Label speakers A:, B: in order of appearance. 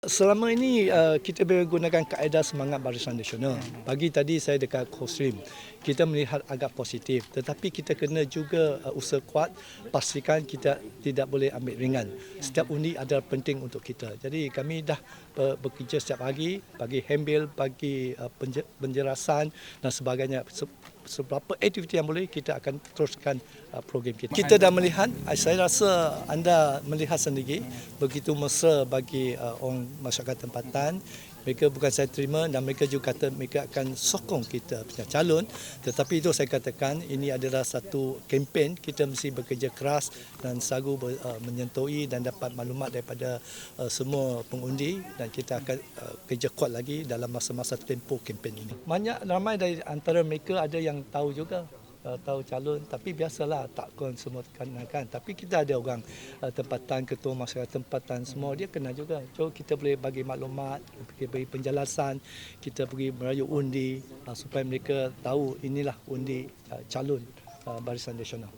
A: Selama ini uh, kita menggunakan kaedah semangat Barisan Nasional. Pagi tadi saya dekat Khosrim. Kita melihat agak positif tetapi kita kena juga uh, usaha kuat pastikan kita tidak boleh ambil ringan. Setiap undi adalah penting untuk kita. Jadi kami dah uh, bekerja setiap pagi, bagi handbill, bagi uh, penje- penjelasan dan sebagainya. Se- Seberapa aktiviti yang boleh kita akan teruskan uh, program kita. Kita dah melihat, uh, saya rasa anda melihat sendiri begitu mesra bagi uh, orang masyarakat tempatan. Mereka bukan saya terima dan mereka juga kata mereka akan sokong kita punya calon. Tetapi itu saya katakan ini adalah satu kempen kita mesti bekerja keras dan ber, uh, menyentuhi dan dapat maklumat daripada uh, semua pengundi dan kita akan uh, kerja kuat lagi dalam masa-masa tempoh kempen ini. Banyak ramai dari antara mereka ada yang tahu juga uh, tahu calon. Tapi biasalah tak kon semua kenalkan tapi kita ada orang uh, tempatan ketua masyarakat tempatan semua dia kenal juga. So kita boleh bagi maklumat kita bagi penjelasan kita pergi merayu undi uh, supaya mereka tahu inilah undi uh, calon uh, barisan nasional